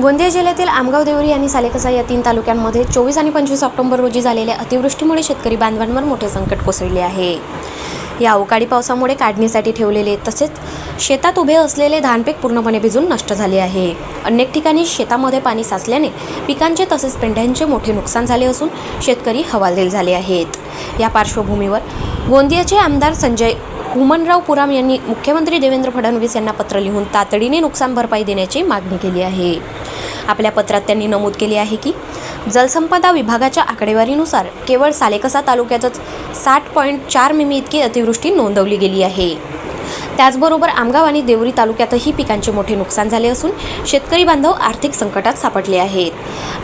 गोंदिया जिल्ह्यातील आमगाव देवरी आणि सालेकसा या तीन तालुक्यांमध्ये चोवीस आणि पंचवीस ऑक्टोबर रोजी झालेल्या अतिवृष्टीमुळे शेतकरी बांधवांवर मोठे संकट कोसळले आहे. या अवकाळी पावसामुळे काढणीसाठी ठेवलेले तसेच शेतात उभे असलेले धानपीक पूर्णपणे भिजून नष्ट झाले आहे. अनेक ठिकाणी शेतामध्ये पाणी साचल्याने पिकांचे तसेच पेंढ्यांचे मोठे नुकसान झाले असून शेतकरी हवालदिल झाले आहेत. या पार्श्वभूमीवर गोंदियाचे आमदार संजय हुमनराव पुराम यांनी मुख्यमंत्री देवेंद्र फडणवीस यांना पत्र लिहून तातडीने नुकसान भरपाई देण्याची मागणी केली आहे. आपल्या पत्रात त्यांनी नमूद केले आहे की जलसंपदा विभागाच्या आकडेवारीनुसार केवळ सालेकसा तालुक्यातच साठ पॉईंट चार मिमी इतकी अतिवृष्टी नोंदवली गेली आहे. त्याचबरोबर आमगाव आणि देवरी तालुक्यातही पिकांचे मोठे नुकसान झाले असून शेतकरी बांधव आर्थिक संकटात सापडले आहेत.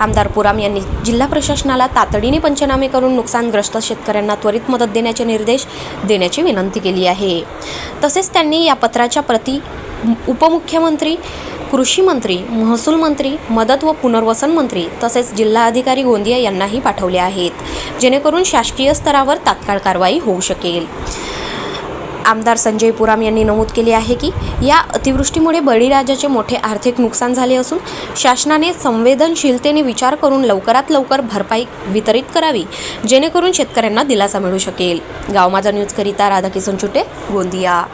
आमदार पुराम यांनी जिल्हा प्रशासनाला तातडीने पंचनामे करून नुकसानग्रस्त शेतकऱ्यांना त्वरित मदत देण्याचे निर्देश देण्याची विनंती केली आहे. तसेच त्यांनी या पत्राच्या प्रती उपमुख्यमंत्री कृषी मंत्री महसूल मंत्री मदत व पुनर्वसन मंत्री तसेच जिल्हाधिकारी गोंदिया यांनाही पाठवले आहेत जेणेकरून शासकीय स्तरावर तात्काळ कारवाई होऊ शकेल. आमदार संजय पुराम यांनी नमूद केले आहे की या अतिवृष्टीमुळे बळीराजाचे मोठे आर्थिक नुकसान झाले असून शासनाने संवेदनशीलतेने विचार करून लवकरात लवकर भरपाई वितरित करावी जेणेकरून शेतकऱ्यांना दिलासा मिळू शकेल. गाव माझा न्यूजकरिता राधाकिशन चुटे गोंदिया.